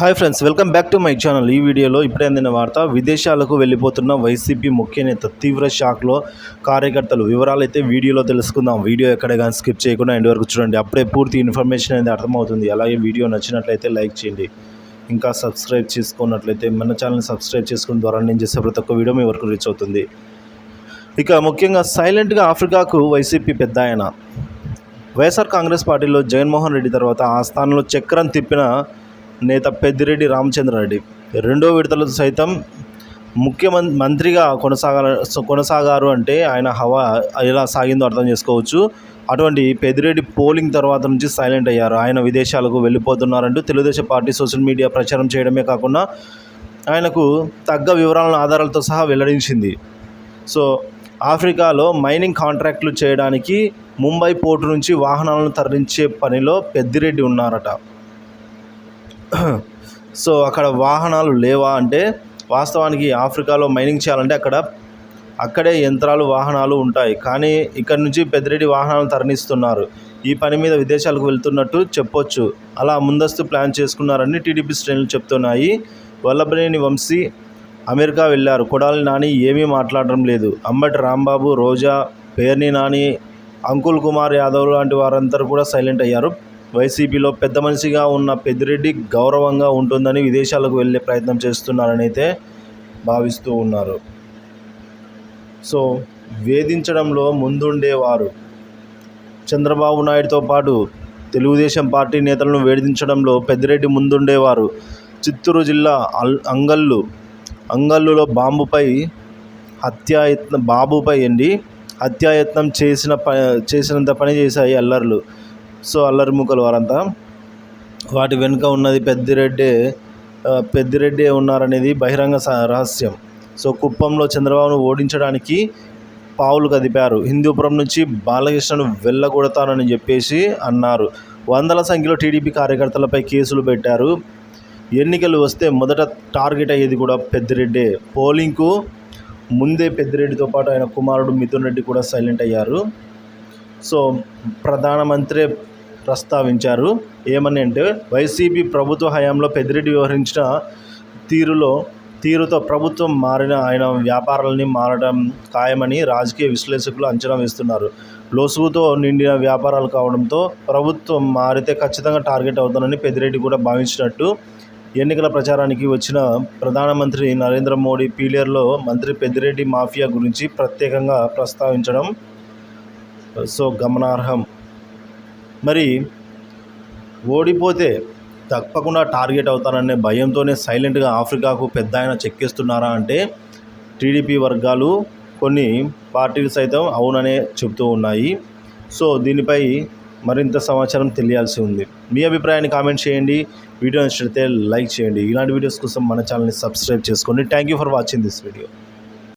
Hi friends welcome back to my channel. ఈ వీడియోలో ఇప్పుడే అందిన వార్త విదేశాలకు వెళ్ళిపోతున్న వైసీపీ ముఖ్య నేత తీవ్ర షాక్లో కార్యకర్తలు. వివరాలు అయితే వీడియోలో తెలుసుకుందాం. వీడియో ఎక్కడ కానీ స్కిప్ చేయకుండా ఎండ్ వరకు చూడండి. అప్పుడే పూర్తి ఇన్ఫర్మేషన్ అనేది అర్థమవుతుంది. అలాగే వీడియో నచ్చినట్లయితే లైక్ చేయండి. ఇంకా సబ్స్క్రైబ్ చేసుకున్నట్లయితే మన ఛానల్ని సబ్స్క్రైబ్ చేసుకున్న ద్వారా నేను చేసే ప్రతి ఒక్క వీడియో మీ వరకు రీచ్ అవుతుంది. ఇక ముఖ్యంగా సైలెంట్గా ఆఫ్రికాకు వైసీపీ పెద్ద ఆయన. వైఎస్ఆర్ కాంగ్రెస్ పార్టీలో జగన్మోహన్ రెడ్డి తర్వాత ఆ స్థానంలో చక్రం తిప్పిన నేత పెద్దిరెడ్డి రామచంద్రారెడ్డి. రెండో విడతలో సైతం ముఖ్యమంత్రి మంత్రిగా కొనసాగ కొనసాగారు అంటే ఆయన హవా ఎలా సాగిందో అర్థం చేసుకోవచ్చు. అటువంటి పెద్దిరెడ్డి పోలింగ్ తర్వాత నుంచి సైలెంట్ అయ్యారు. ఆయన విదేశాలకు వెళ్ళిపోతున్నారంటూ తెలుగుదేశం పార్టీ సోషల్ మీడియా ప్రచారం చేయడమే కాకుండా ఆయనకు తగ్గ వివరాలను ఆధారాలతో సహా వెల్లడించింది. సో ఆఫ్రికాలో మైనింగ్ కాంట్రాక్టులు చేయడానికి ముంబై పోర్టు నుంచి వాహనాలను తరలించే పనిలో పెద్దిరెడ్డి ఉన్నారట. సో అక్కడ వాహనాలు లేవా అంటే వాస్తవానికి ఆఫ్రికాలో మైనింగ్ చేయాలంటే అక్కడ అక్కడే యంత్రాలు వాహనాలు ఉంటాయి. కానీ ఇక్కడ నుంచి పెద్దిరెడ్డి వాహనాలు తరలిస్తున్నారు. ఈ పని మీద విదేశాలకు వెళ్తున్నట్టు చెప్పొచ్చు. అలా ముందస్తు ప్లాన్ చేసుకున్నారని టీడీపీ శ్రేణులు చెప్తున్నాయి. వల్లభనేని వంశీ అమెరికా వెళ్ళారు. కొడాలి నాని ఏమీ మాట్లాడడం లేదు. అంబటి రాంబాబు రోజా పేర్ని నాని అంకుల్ కుమార్ యాదవ్ లాంటి వారందరూ కూడా సైలెంట్ అయ్యారు. వైసీపీలో పెద్ద మనిషిగా ఉన్న పెద్దిరెడ్డి గౌరవంగా ఉంటుందని విదేశాలకు వెళ్ళే ప్రయత్నం చేస్తున్నారని అయితే భావిస్తూ ఉన్నారు. సో వేధించడంలో ముందుండేవారు. చంద్రబాబు నాయుడుతో పాటు తెలుగుదేశం పార్టీ నేతలను వేధించడంలో పెద్దిరెడ్డి ముందుండేవారు. చిత్తూరు జిల్లా అల్ అంగల్లు అంగల్లులో బాంబుపై హత్యాయత్నం బాబుపై అండి హత్యాయత్నం చేసిన ప చేసినంత పని చేశాయి అల్లర్లు. సో అల్లరి ముక్కలు వారంతా. వాటి వెనుక ఉన్నది పెద్దిరెడ్డి పెద్దిరెడ్డి ఉన్నారనేది బహిరంగ రహస్యం. సో కుప్పంలో చంద్రబాబును ఓడించడానికి పావులు కదిపారు. హిందూపురం నుంచి బాలకృష్ణను వెళ్ళగొడతానని చెప్పేసి అన్నారు. వందల సంఖ్యలో టీడీపీ కార్యకర్తలపై కేసులు పెట్టారు. ఎన్నికలు వస్తే మొదట టార్గెట్ అయ్యేది కూడా పెద్దిరెడ్డే. పోలింగ్కు ముందే పెద్దిరెడ్డితో పాటు ఆయన కుమారుడు మిథున్ రెడ్డి కూడా సైలెంట్ అయ్యారు. సో ప్రధానమంత్రి ప్రస్తావించారు. ఏమని అంటే వైసీపీ ప్రభుత్వ హయాంలో పెద్దిరెడ్డి వ్యవహరించిన తీరులో తీరుతో ప్రభుత్వం మారిన ఆయన వ్యాపారాలని మారడం ఖాయమని రాజకీయ విశ్లేషకులు అంచనా వేస్తున్నారు. లోసుగుతో నిండిన వ్యాపారాలు కావడంతో ప్రభుత్వం మారితే ఖచ్చితంగా టార్గెట్ అవుతానని పెద్దిరెడ్డి కూడా భావించినట్టు ఎన్నికల ప్రచారానికి వచ్చిన ప్రధానమంత్రి నరేంద్ర మోడీ పీలియర్లో మంత్రి పెద్దిరెడ్డి మాఫియా గురించి ప్రత్యేకంగా ప్రస్తావించడం సో గమనార్హం. మరి ఓడిపోతే తప్పకుండా టార్గెట్ అవుతాననే భయంతోనే సైలెంట్గా ఆఫ్రికాకు పెద్ద ఆయన చెక్కేస్తున్నారా అంటే టీడీపీ వర్గాలు కొన్ని పార్టీలు సైతం అవుననే చెబుతూ ఉన్నాయి. సో దీనిపై మరింత సమాచారం తెలియాల్సి ఉంది. మీ అభిప్రాయాన్ని కామెంట్ చేయండి. వీడియో నచ్చితే లైక్ చేయండి. ఇలాంటి వీడియోస్ కోసం మన ఛానల్ని సబ్స్క్రైబ్ చేసుకోండి. Thank you for watching this video.